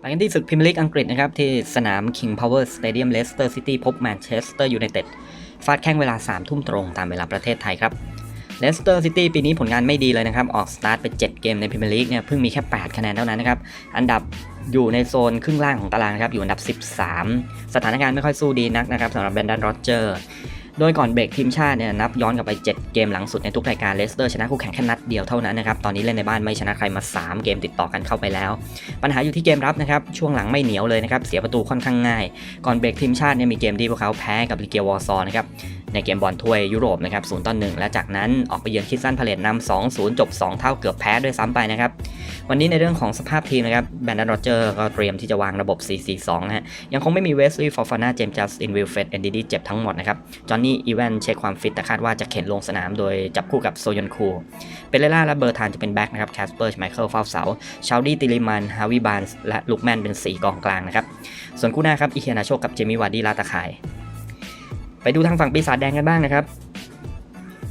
ไปกันที่ศึกพรีเมียร์ลีกอังกฤษนะครับ ที่สนาม King Power Stadium Leicester City พบแมนเชสเตอร์ยูไนเต็ดฟาดแข่งเวลา 3 ทุ่มตรงตามเวลาประเทศไทยครับเลสเตอร์ซิตี้ปีนี้ผลงานไม่ดีเลยนะครับ ออกสตาร์ทไป 7 เกมในพรีเมียร์ลีกเนี่ยเพิ่งมีแค่ 8 คะแนนเท่านั้นนะครับ อันดับอยู่ในโซนครึ่งล่างของตารางครับ อยู่อันดับ 13 สถานการณ์ไม่ค่อยสู้ดีนักนะครับสำหรับแบรนดันโรเจอร์ โดยก่อนเบรกทีมชาติเนี่ยนับย้อนกลับไป 7 เกมหลังสุดในทุกรายการเลสเตอร์ชนะคู่แข่งแค่นัดเดียวเท่านั้นนะครับ ตอนนี้เล่นในบ้านไม่ชนะใครมา 3 เกมติดต่อกันเข้าไปแล้ว ปัญหาอยู่ที่เกมรับนะครับ ช่วงหลังไม่เหนียวเลยนะครับ เสียประตูค่อนข้างง่าย ก่อนเบรกทีมชาติเนี่ยมีเกมที่พวกเขาแพ้กับลิเกียวอร์ซอนะครับ ในเกมบอลถ้วยยุโรปนะครับ0ต่อ1และจากนั้นออกไปเยือนคิดสั้นพาเลตนำ2-0จบ 2 เท่าเกือบแพ้ด้วยซ้ำไปนะครับวันนี้ในเรื่องของสภาพทีมนะครับแบนด n นโรเจอร์ก็เตรียมที่จะวางระบบ 4-4-2นะฮะยังคงไม่มีเวสลีย์ฟอร์ฟาน่าเจมส์จัสตินวิลเฟดเอนดีดีเจ็บทั้งหมดนะครับจอห์นนี่อีแวนเช็คความฟิตแต่คาดว่าจะเข็นลงสนามโดยจับคู่กับโซยอนคูเปเรล่าและเบอร์ทานจะเป็นแบ็กนะครับแคสเปอร์ไมเคิลเฝ้าเสาชาวดี้ติลิมันฮาวิบานส์และลูกแมนเป็น 4 กองกลางนะครับส่วนคู่หน้าครับอิเคียนาโชกับเจมี่วาร์ดี้ลาตาคาย ไปดูทางฝั่งปีศาจแดงกันบ้างนะครับ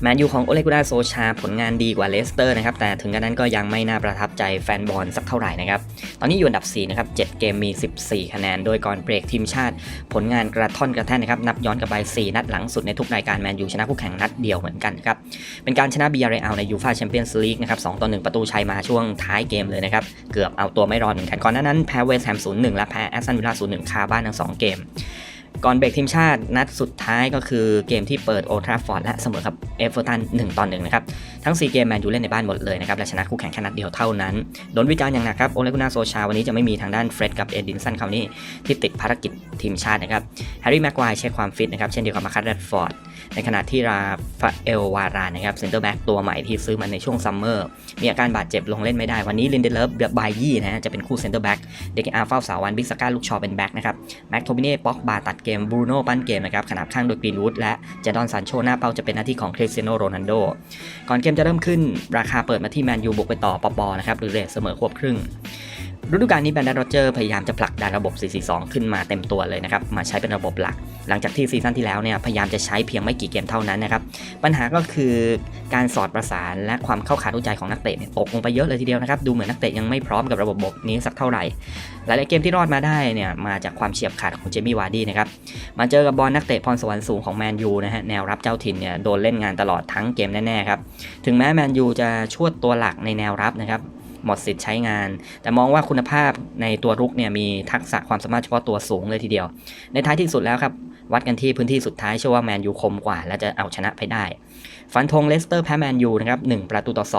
แมนยูของโอเลกุนาโซชาผลงานดีกว่าเลสเตอร์นะครับ แต่ถึงกระนั้นก็ยังไม่น่าประทับใจแฟนบอลสักเท่าไหร่นะครับ ตอนนี้อยู่อันดับ 4 นะครับ 7 เกมมี 14 คะแนน โดยก่อนเบรกทีมชาติ ผลงานกระท่อนกระแท่นนะครับ นับย้อนกลับไป 4 นัดหลังสุดในทุกรายการแมนยูชนะคู่แข่งนัดเดียวเหมือนกันครับ เป็นการชนะบีอาร์เรลในยูฟาแชมเปี้ยนส์ลีกนะครับ2ต่อ1ประตูชัยมาช่วงท้ายเกมเลยนะครับ เกือบเอาตัวไม่รอดเหมือนกัน ก่อนหน้านั้นแพ้เวสต์แฮม0-1และแพ้แอสตันวิลล่า0-1คาบ้านทั้ง2เกม ก่อนเบรกทีมชาตินัดสุดท้ายก็คือเกมที่เปิดโอทราฟอร์ดและเสมอกับเอฟเวอร์ตัน1ต่อ1นะครับ ทั้ง 4 เกมแมนยูเล่นในบ้านหมดเลยนะครับ และชนะคู่แข่งแค่นัดเดียวเท่านั้น โดนวิจารณ์อย่างหนักครับ โอเลกุนาโซชาวันนี้จะไม่มีทางด้านเฟร็ดกับเอ็ดดินสันคาวนี่ที่ติดภารกิจทีมชาตินะครับ แฮร์รี่แม็กควายเช็คความฟิตนะครับ เช่นเดียวกับมาคัตแรดฟอร์ด ในขณะที่ราฟาเอลวารานนะครับเซนเตอร์แบ็กตัวใหม่ที่ซื้อมาในช่วงซัมเมอร์มีอาการบาดเจ็บลงเล่นไม่ได้ วันนี้ลินเดเลฟบายยี่นะฮะจะเป็นคู่เซนเตอร์แบ็กเด็กอาเฝ้าสาวันบิ๊กสก้าลูกชอเป็นแบ็กนะครับแม็กโทบิเน่ป็อกบาตัดเกมบรูโน่ปั้นเกมนะครับขนาบข้างโดยกรีนวูดและเจดอนซานโชหน้าเป้าจะเป็นหน้าที่ของคริสเตียโนโรนัลโดก่อนเกมจะเริ่มขึ้นราคาเปิดมาที่แมนยูบุกไปต่อปปอนะครับหรือเรทเสมอควบครึ่ง ฤดูกาลนี้แบรนด์โรเจอร์พยายามจะผลักดันระบบ 442 ขึ้นมาเต็มตัวเลยนะครับ มาใช้เป็นระบบหลัก หลังจากที่ซีซั่นที่แล้วเนี่ยพยายามจะใช้เพียงไม่กี่เกมเท่านั้นนะครับ ปัญหาก็คือการสอดประสานและความเข้าขารู้ใจของนักเตะเนี่ยตกลงไปเยอะเลยทีเดียวนะครับ ดูเหมือนนักเตะยังไม่พร้อมกับระบบบกนี้สักเท่าไหร่ หลายๆเกมที่รอดมาได้เนี่ยมาจากความเฉียบขาดของเจมี่วาร์ดี้นะครับ มาเจอกับบอลนักเตะพรสวรรค์สูงของแมนยูนะฮะแนวรับเจ้าถิ่นเนี่ยโดนเล่นงานตลอดทั้งเกมแน่ๆครับ ถึงแม้แมนยูจะชวดตัวหลักในแนวรับนะครับ หมดสิทธิ์ใช้งาน แต่มองว่าคุณภาพในตัวรุกเนี่ยมีทักษะความสามารถเฉพาะตัวสูงเลยทีเดียว ในท้ายที่สุดแล้วครับ วัดกันที่พื้นที่สุดท้ายเชื่อว่าแมนยูคมกว่า และจะเอาชนะไปได้ ฟันธงเลสเตอร์แพ้แมนยูนะครับ1ประตูต่อ 2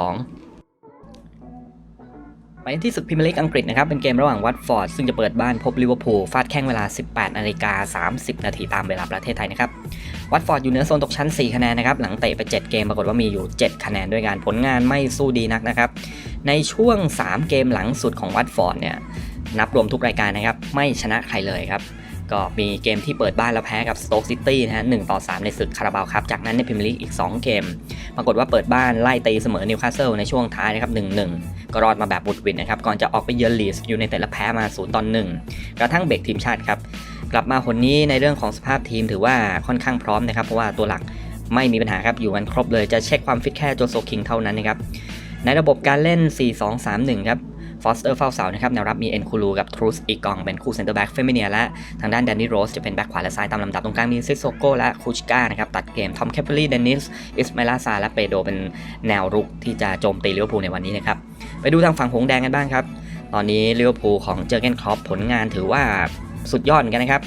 ไปที่ศึกพรีเมียร์ลีกอังกฤษนะครับ เป็นเกมระหว่างวัตฟอร์ด ซึ่งจะเปิดบ้านพบลิเวอร์พูลฟาดแข้งเวลา 18นาฬิกา30 นาทีตามเวลาประเทศไทยนะครับ วัตฟอร์ดอยู่เหนือโซนตกชั้น 4 คะแนนนะครับ หลังเตะไป 7 เกม ปรากฏว่ามีอยู่ 7 คะแนนด้วยกันผลงานไม่สู้ดีนักนะครับ ในช่วง 3 เกมหลังสุดของวัตฟอร์ดเนี่ยนับรวมทุกรายการนะครับ ไม่ชนะใครเลยครับ ก็มีเกมที่เปิดบ้านแล้วแพ้กับสโต๊กซิตี้นะฮะ1ต่อ 3 ในศึกคาราบาวครับ จากนั้นในพรีเมียร์ลีกอีก 2 เกม ปรากฏว่าเปิดบ้านไล่ตีเสมอนิวคาสเซิลในช่วงท้ายนะครับ 1-1 ก็รอดมาแบบบุดวิดนะครับ ก่อนจะออกไปเยือนลีสอยู่ในแต่ละแพ้มา 0 ต่อ 1 กระทั่งเบรกทีมชาติครับ กลับมาคนนี้ในเรื่องของสภาพทีมถือว่าค่อนข้างพร้อมนะครับ เพราะว่าตัวหลักไม่มีปัญหาครับ อยู่กันครบเลย จะเช็คความฟิตแค่โจโซคิงเท่านั้นนะครับ ในระบบการเล่น 4-2-3-1 ครับฟอสเตอร์เฝ้าเสานะครับแนวรับมีเอ็นคูลูกับทรูสอีกองเป็นคู่เซนเตอร์แบ็กเฟมิเนียและทางด้านแดนนี่โรสจะเป็นแบ็กขวาและซ้ายตามลำดับตรงกลางมีซิโซโกและคูชกานะครับตัดเกมทอมแคปเปอรี่เดนิสอิสมาลาซาและเปโดเป็นแนวรุกที่จะโจมตีลิเวอร์พูลในวันนี้นะครับไปดูทางฝั่งหงแดงกันบ้างครับ ตอนนี้ลิเวอร์พูลของเจอร์เกนครอปผลงานถือว่าสุดยอดเหมือนกันนะครับ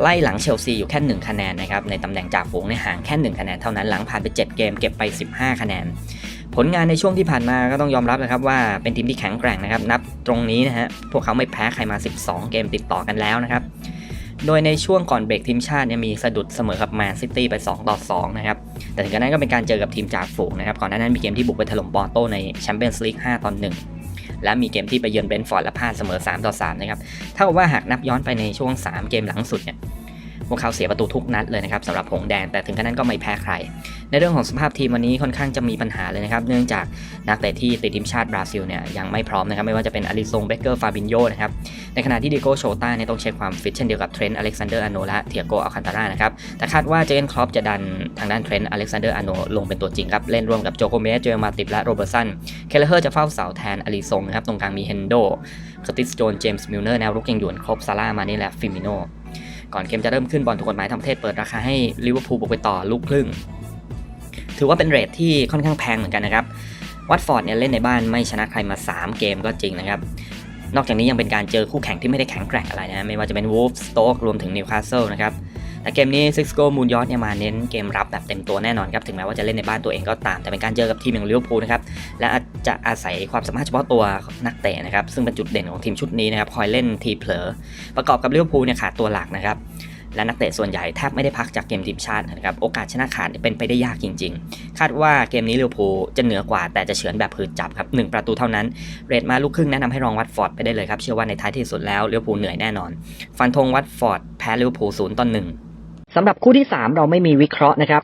ไล่หลังเชลซีอยู่แค่ 1 คะแนนนะครับในตำแหน่งจ่าฝูงในห่างแค่ 1 คะแนนเท่านั้นหลังผ่านไป 7 เกมเก็บไป 15 คะแนน ผลงานในช่วงที่ผ่านมาก็ต้องยอมรับนะครับว่าเป็นทีมที่แข็งแกร่งนะครับนับตรงนี้นะฮะพวกเขาไม่แพ้ใครมา 12 เกมติดต่อกันแล้วนะครับ โดยในช่วงก่อนเบรกทีมชาติเนี่ยมีสะดุดเสมอกับแมนซิตี้ไป 2 ต่อ 2 นะครับ แต่ถึงกระนั้นก็เป็นการเจอกับทีมจ่าฝูงนะครับ ก่อนหน้านั้นมีเกมที่บุกไปถล่มปอร์โตในแชมเปี้ยนส์ลีก 5 ต่อ 1 และมีเกมที่ไปเยือนเบรนท์ฟอร์ดและพลาดเสมอ 3 ต่อ 3 นะครับ เท่ากับว่าหากนับย้อนไปในช่วง 3 เกมหลังสุดเนี่ย พวกเขาเสียประตูทุกนัดเลยนะครับสำหรับหงแดงแต่ถึงกระนั้นก็ไม่แพ้ใคร ในเรื่องของสภาพทีมวันนี้ค่อนข้างจะมีปัญหาเลยนะครับ เนื่องจากนักเตะที่ติดทีมชาติบราซิลเนี่ยยังไม่พร้อมนะครับไม่ว่าจะเป็นอลิซงเบเกอร์ฟาบินโยนะครับในขณะที่ดิโกโชต้าเนี่ยต้องเช็คความฟิตเช่นเดียวกับเทรนต์อเล็กซานเดอร์อโนและเทียโกอัลคันตารานะครับแต่คาดว่าเจนครอปจะดันทางด้านเทรนต์อเล็กซานเดอร์อโนลงเป็นตัวจริงครับเล่นร่วมกับโจโกเมสเจอมาติบและโรเบอร์สันเคเลเฮอร์จะเฝ้าเสาแทนอลิซงนะครับตรงกลางมีเฮนโดคอร์ติสโจนเจมส์มิลเนอร์แนวรุกยังหยวนครบซาร่ามานี่และฟิมิโน ก่อนเกมจะเริ่มขึ้นบอลถูกกฎหมายทำประเทศเปิดราคาให้ลิเวอร์พูลบุกไปต่อลูกครึ่ง ถือว่าเป็นเรทที่ค่อนข้างแพงเหมือนกันนะครับ วัตฟอร์ดเนี่ยเล่นในบ้านไม่ชนะใครมา 3 เกมก็จริงนะครับ นอกจากนี้ยังเป็นการเจอคู่แข่งที่ไม่ได้แข็งแกร่งอะไรนะ ไม่ว่าจะเป็นวูฟสโต๊กรวมถึงนิวคาสเซิลนะครับ แต่เกมนี้ซิกโกมูนยอสเนี่ยมาเน้นเกมรับแบบเต็มตัวแน่นอนครับ ถึงแม้ว่าจะเล่นในบ้านตัวเองก็ตาม แต่เป็นการเจอกับทีมอย่างลิเวอร์พูลนะครับ และอาจจะอาศัยความสามารถเฉพาะตัวนักเตะนะครับ ซึ่งเป็นจุดเด่นของทีมชุดนี้นะครับ คอยเล่นทีเผลอ ประกอบกับลิเวอร์พูลเนี่ยขาดตัวหลักนะครับและนักเตะส่วนใหญ่แทบไม่ได้พักจากเกมทีมชาตินะครับโอกาสชนะขาดเป็นไปได้ยากจริง ๆ คาดว่าเกมนี้ลิเวอร์พูลจะเหนือกว่าแต่จะเฉือนแบบผืดจับครับหนึ่งประตูเท่านั้น เรทมาลูกครึ่งแนะนำให้รองวัตฟอร์ดไปได้เลยครับ เชื่อว่าในท้ายที่สุดแล้วลิเวอร์พูลเหนื่อยแน่นอน ฟันธงวัตฟอร์ดแพ้ลิเวอร์พูลศูนย์ต่อหนึ่ง สำหรับคู่ที่ 3 เราไม่มีวิเคราะห์นะครับ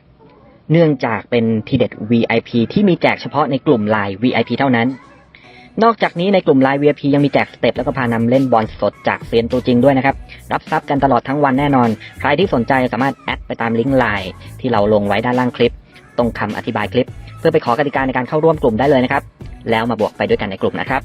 เนื่องจากเป็นทีเด็ด VIP ที่มีแจกเฉพาะในกลุ่มไลน์ VIP เท่านั้น นอกจากนี้ในกลุ่มไลน์ VIP ยังมีแจกสเต็ปแล้วก็พานำเล่นบอลสดจากเซียนตัวจริงด้วยนะครับ รับทรัพย์กันตลอดทั้งวันแน่นอน ใครที่สนใจสามารถแอดไปตามลิงก์ไลน์ที่เราลงไว้ด้านล่างคลิป ตรงคำอธิบายคลิป เพื่อไปขอกติกาในการเข้าร่วมกลุ่มได้เลยนะครับ แล้วมาบวกไปด้วยกันในกลุ่มนะครับ